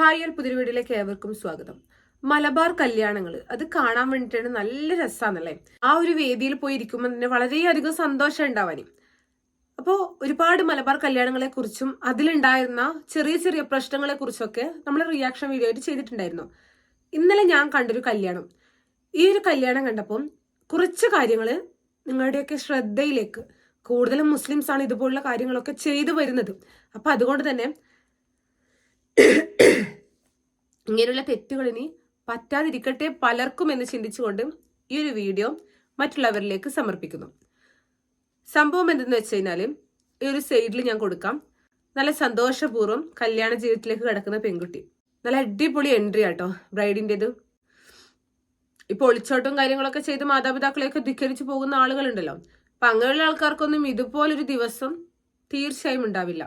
Hi ഒരു പുതിയ വീഡിയോയിലേക്ക് ഏവർക്കും സ്വാഗതം. മലബാർ കല്യാണങ്ങൾ അത് കാണാൻ വേണ്ടിയിട്ടാണ് നല്ല രസമാണല്ലേ ആ ഒരു വേദിയിൽ പോയി ഇരിക്കുമ്പോൾ തന്നെ വളരെയധികം സന്തോഷം ഉണ്ടാവാനും. അപ്പോൾ ഒരുപാട് മലബാർ കല്യാണങ്ങളെ കുറിച്ചും അതിലുണ്ടായിരുന്ന ചെറിയ ചെറിയ പ്രശ്നങ്ങളെ കുറിച്ചൊക്കെ നമ്മൾ റിയാക്ഷൻ വീഡിയോ ആയിട്ട് ചെയ്തിട്ടുണ്ടായിരുന്നു. ഇന്നലെ ഞാൻ കണ്ടൊരു കല്യാണം. ഈ ഒരു കല്യാണം കണ്ടപ്പോൾ കുറച്ച് കാര്യങ്ങൾ നിങ്ങളുടെയൊക്കെ ശ്രദ്ധയിലേക്ക് കൂടുതലും മുസ്ലിംസ് ആണ് ഇതുപോലുള്ള കാര്യങ്ങളൊക്കെ ചെയ്തു വരുന്നത്. അപ്പൊ അതുകൊണ്ട് തന്നെ ഇങ്ങനെയുള്ള തെറ്റുകൾ ഇനി പറ്റാതിരിക്കട്ടെ പലർക്കും എന്ന് ചിന്തിച്ചുകൊണ്ട് ഈ ഒരു വീഡിയോ മറ്റുള്ളവരിലേക്ക് സമർപ്പിക്കുന്നു. സംഭവം എന്തെന്ന് വെച്ച് കഴിഞ്ഞാൽ ഈ ഒരു സൈഡിൽ ഞാൻ കൊടുക്കാം. നല്ല സന്തോഷപൂർവം കല്യാണ ജീവിതത്തിലേക്ക് കിടക്കുന്ന പെൺകുട്ടി. നല്ല അടിപൊളി എൻട്രി ആട്ടോ ബ്രൈഡിന്റെത് ഇപ്പോൾ ഒളിച്ചോട്ടവും കാര്യങ്ങളൊക്കെ ചെയ്ത് മാതാപിതാക്കളെയൊക്കെ ധിക്കരിച്ചു പോകുന്ന ആളുകളുണ്ടല്ലോ. അപ്പം അങ്ങനെയുള്ള ആൾക്കാർക്കൊന്നും ഇതുപോലൊരു ദിവസം തീർച്ചയായും ഉണ്ടാവില്ല.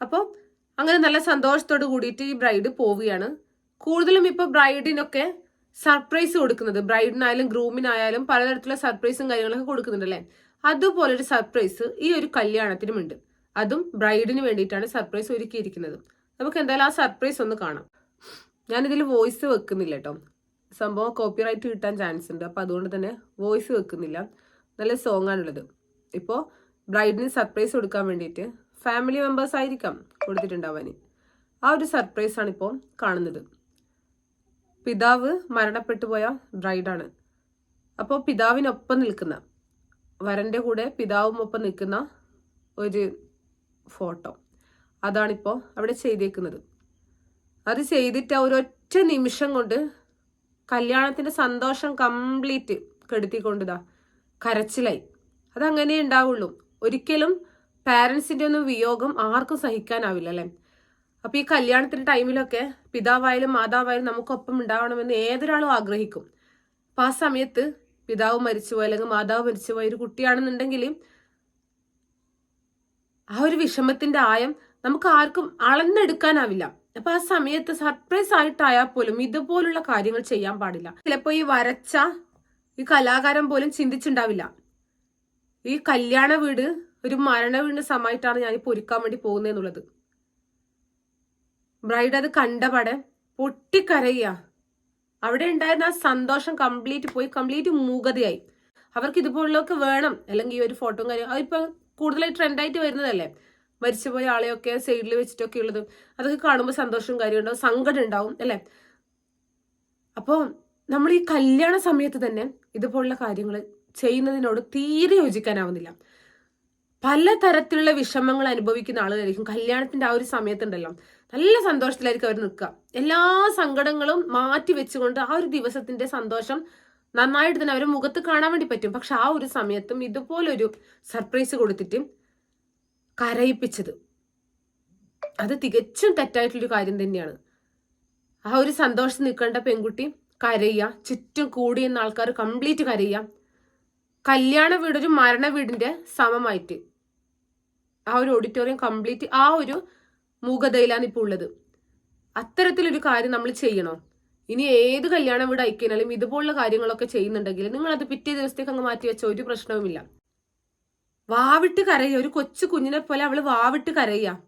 അപ്പോൾ അങ്ങനെ നല്ല സന്തോഷത്തോട് കൂടിയിട്ട് ഈ ബ്രൈഡ് പോവുകയാണ്. കൂടുതലും ഇപ്പൊ ബ്രൈഡിനൊക്കെ സർപ്രൈസ് കൊടുക്കുന്നത്. ബ്രൈഡിനായാലും ഗ്രൂമിനായാലും പലതരത്തിലുള്ള സർപ്രൈസും കാര്യങ്ങളൊക്കെ കൊടുക്കുന്നുണ്ടല്ലേ? അതുപോലെ ഒരു സർപ്രൈസ് ഈ ഒരു കല്യാണത്തിനും ഉണ്ട് അതും ബ്രൈഡിന് വേണ്ടിയിട്ടാണ് സർപ്രൈസ് ഒരുക്കിയിരിക്കുന്നത്. നമുക്ക് എന്തായാലും ആ സർപ്രൈസ് ഒന്ന് കാണാം. ഞാനിതിൽ വോയിസ് വെക്കുന്നില്ല കേട്ടോ. സംഭവം കോപ്പിറൈറ്റ് കിട്ടാൻ ചാൻസ് ഉണ്ട്. അപ്പൊ അതുകൊണ്ട് തന്നെ വോയിസ് വെക്കുന്നില്ല. നല്ല സോങ് ആണുള്ളത് ഇപ്പോൾ ബ്രൈഡിന് സർപ്രൈസ് കൊടുക്കാൻ വേണ്ടിയിട്ട് ഫാമിലി മെമ്പേഴ്സ് ആയിരിക്കാം കൊടുത്തിട്ടുണ്ടാവാൻ ആ ഒരു സർപ്രൈസാണ് ഇപ്പോൾ കാണുന്നത്. പിതാവ് മരണപ്പെട്ടു പോയ ബ്രൈഡാണ്. അപ്പോൾ പിതാവിനൊപ്പം നിൽക്കുന്ന വരന്റെ കൂടെ പിതാവും ഒപ്പം നിൽക്കുന്ന ഒരു ഫോട്ടോ. അതാണിപ്പോൾ അവിടെ ചെയ്തേക്കുന്നത്. അത് ചെയ്തിട്ട് ആ ഒരൊറ്റ നിമിഷം കൊണ്ട് കല്യാണത്തിന്റെ സന്തോഷം കംപ്ലീറ്റ് കെടുത്തിക്കൊണ്ടിതാ കരച്ചിലായി. അതങ്ങനെ ഉണ്ടാവുള്ളൂ. ഒരിക്കലും പാരൻസിന്റെ ഒന്നും വിയോഗം ആർക്കും സഹിക്കാനാവില്ല അല്ലെ? അപ്പൊ ഈ കല്യാണത്തിന്റെ ടൈമിലൊക്കെ പിതാവായാലും മാതാവായാലും നമുക്കൊപ്പം ഉണ്ടാവണമെന്ന് ഏതൊരാളും ആഗ്രഹിക്കും. അപ്പൊ ആ സമയത്ത് പിതാവ് മരിച്ചുപോയി അല്ലെങ്കിൽ മാതാവ് മരിച്ചുപോയ ഒരു കുട്ടിയാണെന്നുണ്ടെങ്കിൽ ആ ഒരു വിഷമത്തിന്റെ ആയം നമുക്ക് ആർക്കും അളന്നെടുക്കാനാവില്ല. അപ്പൊ ആ സമയത്ത് സർപ്രൈസ് ആയിട്ടായാൽ പോലും ഇതുപോലുള്ള കാര്യങ്ങൾ ചെയ്യാൻ പാടില്ല. ചിലപ്പോ ഈ വരച്ച ഈ കലാകാരൻ പോലും ചിന്തിച്ചിണ്ടാവില്ല. ഈ കല്യാണ വീട് ഒരു മരണ വീടിന് ഞാൻ ഒരുക്കാൻ വേണ്ടി പോകുന്നതെന്നുള്ളത്. ബ്രൈഡ് അത് കണ്ടപാടെ പൊട്ടിക്കരയുക അവിടെ ഉണ്ടായിരുന്ന ആ സന്തോഷം കംപ്ലീറ്റ് പോയി കംപ്ലീറ്റ് മൂകതയായി. അവർക്ക് ഇതുപോലുള്ളതൊക്കെ വേണം. അല്ലെങ്കിൽ ഈ ഒരു ഫോട്ടോ കാര്യം അതിപ്പോ കൂടുതലായി ട്രെൻഡായിട്ട് വരുന്നതല്ലേ? മരിച്ചുപോയ ആളെയൊക്കെ സൈഡിൽ വെച്ചിട്ടൊക്കെ ഉള്ളത്. അതൊക്കെ കാണുമ്പോൾ സന്തോഷവും കാര്യമുണ്ടാവും സങ്കടം ഉണ്ടാവും അല്ലേ? അപ്പോൾ നമ്മൾ ഈ കല്യാണ സമയത്ത് തന്നെ ഇതുപോലുള്ള കാര്യങ്ങൾ ചെയ്യുന്നതിനോട് തീരെ യോജിക്കാനാവുന്നില്ല. പല തരത്തിലുള്ള വിഷമങ്ങൾ അനുഭവിക്കുന്ന ആളുകളായിരിക്കും കല്യാണത്തിന്റെ ആ ഒരു സമയത്തുണ്ടല്ലോ. നല്ല സന്തോഷത്തിലായിരിക്കും അവർ നിൽക്കുക. എല്ലാ സങ്കടങ്ങളും മാറ്റി വെച്ചുകൊണ്ട് ആ ഒരു ദിവസത്തിന്റെ സന്തോഷം നന്നായിട്ട് തന്നെ അവരെ മുഖത്ത് കാണാൻ വേണ്ടി പറ്റും. പക്ഷെ ആ ഒരു സമയത്തും ഇതുപോലൊരു സർപ്രൈസ് കൊടുത്തിട്ട് കരയിപ്പിച്ചത്. അത് തികച്ചും തെറ്റായിട്ടുള്ളൊരു കാര്യം തന്നെയാണ്. ആ ഒരു സന്തോഷത്തിൽ നിൽക്കേണ്ട പെൺകുട്ടി കരയുക ചുറ്റും കൂടിയെന്ന ആൾക്കാർ കംപ്ലീറ്റ് കരയുക. കല്യാണ വീടൊരു മരണ വീടിന്റെ സമമായിട്ട് ആ ഒരു ഓഡിറ്റോറിയം കംപ്ലീറ്റ് ആ ഒരു മൂകതയിലാണ് ഇപ്പോൾ ഉള്ളത്. അത്തരത്തിലൊരു കാര്യം നമ്മൾ ചെയ്യണോ? ഇനി ഏത് കല്യാണം വീട് അയക്കാനാലും ഇതുപോലുള്ള കാര്യങ്ങളൊക്കെ ചെയ്യുന്നുണ്ടെങ്കിൽ നിങ്ങൾ അത് പിറ്റേ ദിവസത്തേക്ക് അങ്ങ് മാറ്റി വെച്ച ഒരു പ്രശ്നവുമില്ല. വാവിട്ട് കരയുക. ഒരു കൊച്ചു കുഞ്ഞിനെ പോലെ അവൾ വാവിട്ട് കരയുക.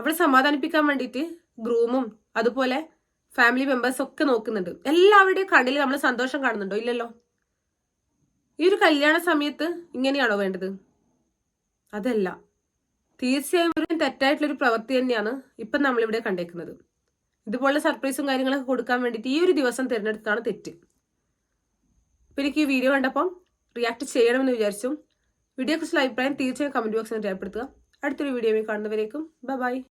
അവളെ സമാധാനിപ്പിക്കാൻ വേണ്ടിയിട്ട് ഗ്രൂമും അതുപോലെ ഫാമിലി മെമ്പേഴ്സ് ഒക്കെ നോക്കുന്നുണ്ട്. എല്ലാവരുടെയും കണ്ണിൽ നമ്മൾ സന്തോഷം കാണുന്നുണ്ടോ? ഇല്ലല്ലോ. ഈ ഒരു കല്യാണ സമയത്ത് ഇങ്ങനെയാണോ വേണ്ടത്? അതല്ല. തീർച്ചയായും ഒരു തെറ്റായിട്ടുള്ളൊരു പ്രവൃത്തി തന്നെയാണ് ഇപ്പം നമ്മളിവിടെ കണ്ടേക്കുന്നത്. ഇതുപോലുള്ള സർപ്രൈസും കാര്യങ്ങളൊക്കെ കൊടുക്കാൻ വേണ്ടിയിട്ട് ഈ ഒരു ദിവസം തിരഞ്ഞെടുത്താണ് തെറ്റ്. ഇപ്പൊ എനിക്ക് ഈ വീഡിയോ കണ്ടപ്പം റിയാക്ട് ചെയ്യണമെന്ന് വിചാരിച്ചു. വീഡിയോ കുറിച്ചുള്ള അഭിപ്രായം തീർച്ചയായും കമന്റ് ബോക്സിൽ രേഖപ്പെടുത്തുക. അടുത്തൊരു വീഡിയോ കാണുന്നവരേക്കും ബൈ.